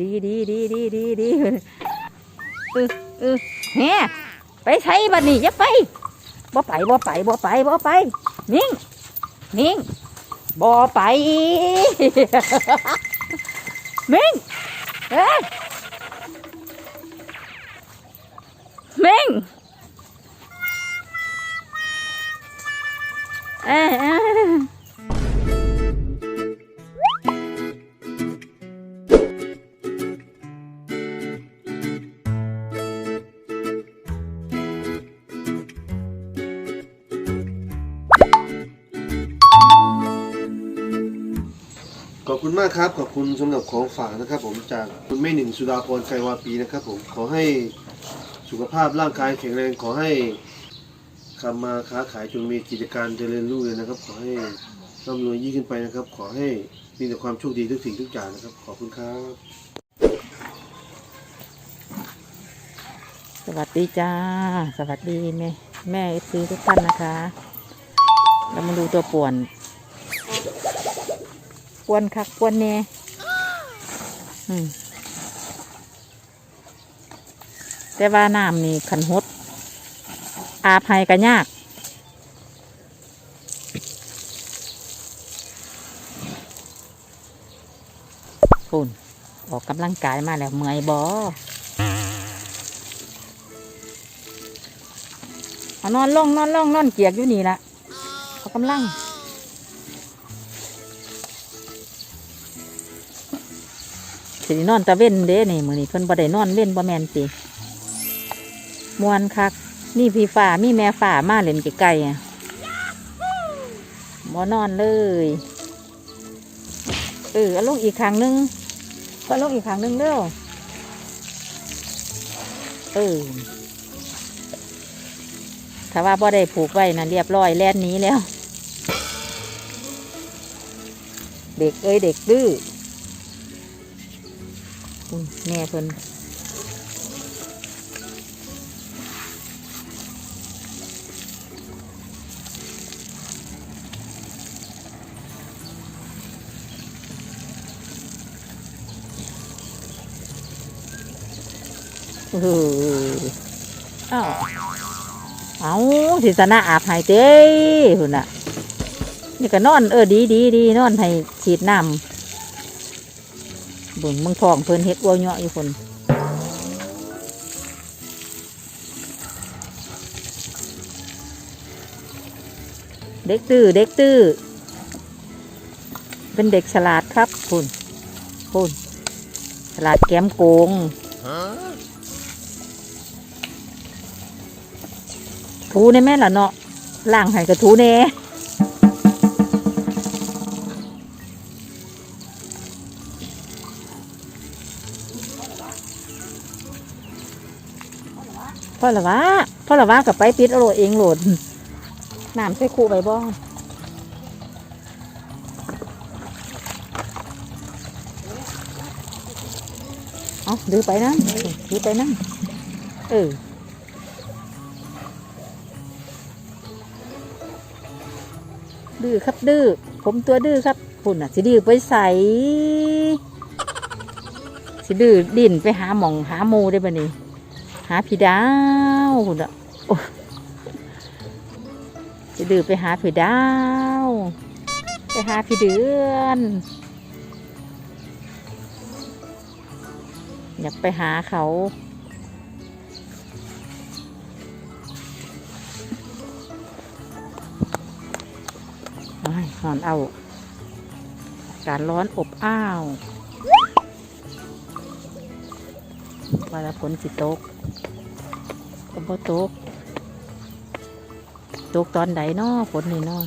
ดีดีดีดีดีดีเออเออแหมไปใช้บัดนี้อย่าไปบ่ไปบ่ไปบ่ไปบ่ไป นิ่ง นิ่งบ่ไปนิ่งเอ้ยนิ่งเอ้ อบคุณมากครับ ขอบคุณสำหรับของฝากนะครับ ผมจากคุณแม่หนึ่งสุดาพรไกรวาปีนะครับ ผมขอให้สุขภาพร่างกายแข็งแรงขอให้ทำมาค้าขายจนมีกิจการเจริญรุ่งเรืองนะครับ ขอให้ร่ำรวยยิ่งขึ้นไปนะครับ ขอให้มีแต่ความโชคดีทุกสิ่งทุกอย่างนะครับ ขอบคุณครับ สวัสดีจ้า สวัสดีแม่แม่ซื้อทุกท่านนะคะ เรามาดูตัวป่วน ป่วนคักป่วนแน่อืมแต่ว่าน้ำนี่ขันหด อาภัยกันยากคุณออกกำลังกายมาแล้วเมื่อยบอเอานอนลงนอนลงนอนเกียกอยู่นี่ละเขากำลัง สินอนตะเว้นเด้นี่มือนี้เพิ่นบ่ได้นอนเว้นบ่แมนสิมวนคักนี่พี่ฝ่ามีแม่ฝ่ามาเล่นไกลๆอะบ่นอนเลยเออลงอีกครั้งหนึงก็ลงอีกครั้งหนึงเด้อเออถ้าว่าบ่ได้ผูกไว้นะเรียบร้อยแล่นนี้แล้ว เด็กเอ้ยเด็กดื้อ แม่เพิ่นเอออ้าเอาสิสนะอาบใหายเต้หุ่นน่ะ นี่ก็นอน เออดีดีดีนอนให้ฉีดน้ำ เบุญมึงทองเพิ่นเฮ็ดวัวเนาะอยู่คนเด็กตื้อเด็กตื้อเป็นเด็กฉลาดครับคุณคุณฉลาดแก้มโกงถูในแม่ละเนาะล่างให้กับถูแน่ อละวะพ่อละวะกับไปปิดเอาโหลดเองโหลดน้ำใส่คู่ใบบ้องเอาดื้อไปนะดื้อไปนะเออดื้อครับดื้อผมตัวดื้อครับคุณอะสิดื้อไปใส่สิดื้อดิ่นไปหาหมองหาหมูได้ปะนี่ หาพี่ดาวคุณอะโอ้สิดื้อไปหาพี่ดาว ไปหาพี่เดือนอยากไปหาเขาหอนเอา การร้อนอบอ้าว ว่าแล้วฝนสิตกก็บ่ตก ตกตอนใดเนาะฝนนี่เนาะ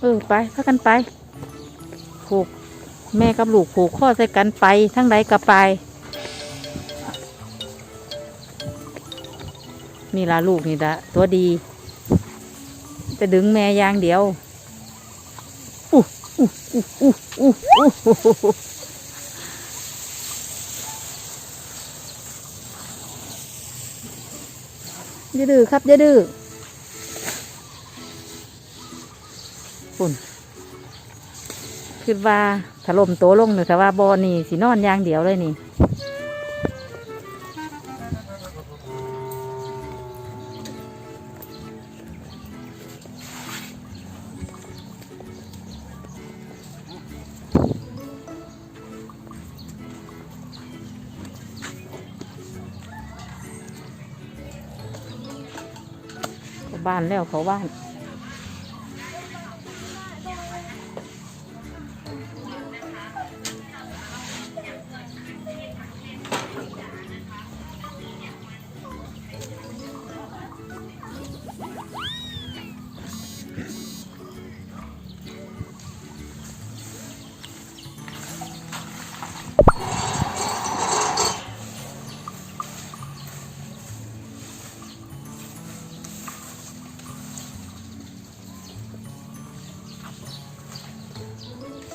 เออไปพากันไปผูกแม่กับลูกผูกข้อใส่กันไป ทั้งใดก็ไปนี่ละลูกนี่ละตัวดี จะดึงแม่ยางเดียว อย่าดื้อครับอย่าดื้อฝุ่นคิดว่าถล่มโตลงหรือว่าบอนี่สีนอนอย่างเดียวเลยนี่ บ้านแล้วเขาบ้าน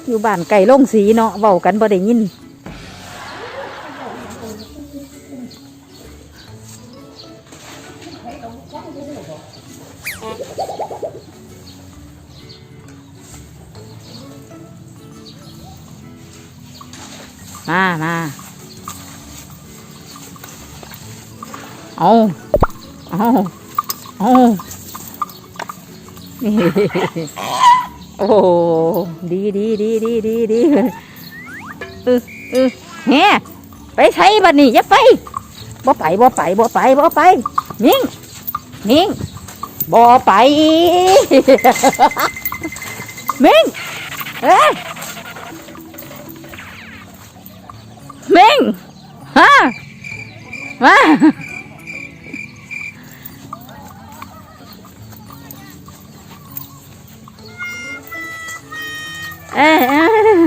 อยู่บ้านไก่ลงสีเนาะเว้ากันบ่ได้ยินมามาเอาเอาเอา โอ้ดีดีดีดีดีดีเออเออแฮไปใช้บัดนี้อย่าไปบ่ไปบ่ไปบ่ไปบ่ไป นิ่ง นิ่งบ่ไปมิ่งเอ้มิ่งฮะมา เอ้ยเอ้ย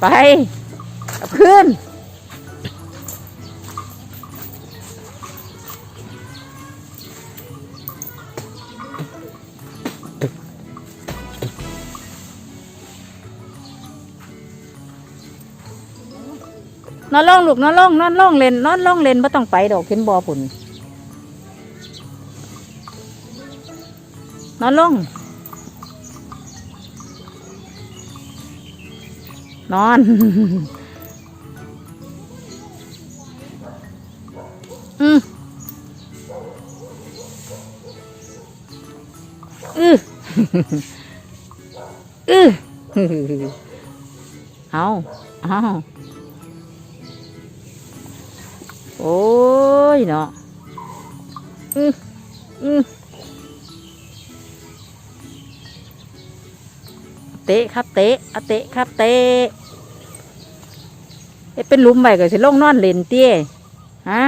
ไปเอาขึ้นนอนล่องลูกนอนล่องนอนล่องเล่นนอนล่องเล่นไม่ต้องไปดอกเห็นบอผุนนอนล่อง นอน อืมอืออือเอาเอาโอ้ยเนาะอืออือเตะครับเตะอเตะครับเตะ เอ๊ะเป็นลุมไปก็สิลงนอนเล่นเตี้ยฮะ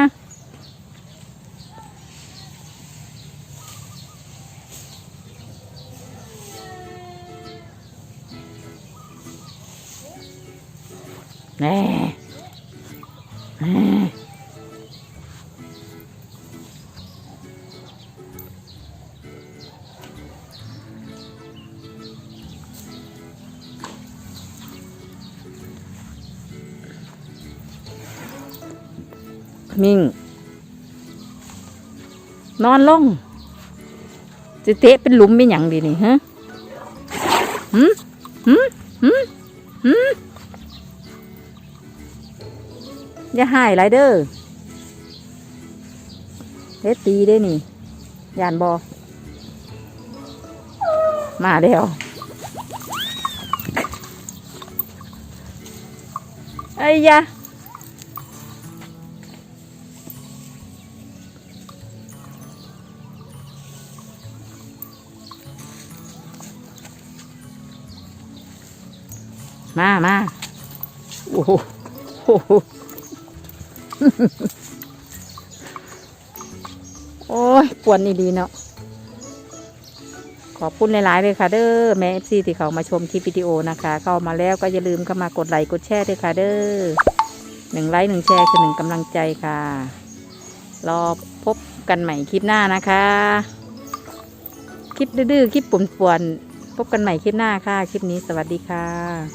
แน่ มิงนอนลงจะเตะเป็นหลุมเป็นอย่างดีนี่ฮะหืมหืมหืมหืมอย่าหายไรเด้อเฮ็ดตีได้นี่ยานบอมาแล้วไอ้ยะ มามาโอ้โหโอ้โหโอ้ยปวนนี่ดีเนาะขอบคุณหลาย ๆ เลยค่ะเด้อแม่เอฟซีที่เขามาชมคลิปวิดีโอนะคะ เข้ามาแล้วก็อย่าลืมเข้ามากดไลค์กดแชร์ด้วยค่ะเด้อหนึ่งไลค์หนึ่งแชร์คือหนึ่งกำลังใจค่ะ รอพบกันใหม่คลิปหน้านะคะ คลิปดื้อๆคลิปป่วนพบกันใหม่คลิปหน้าค่ะ คลิปนี้สวัสดีค่ะ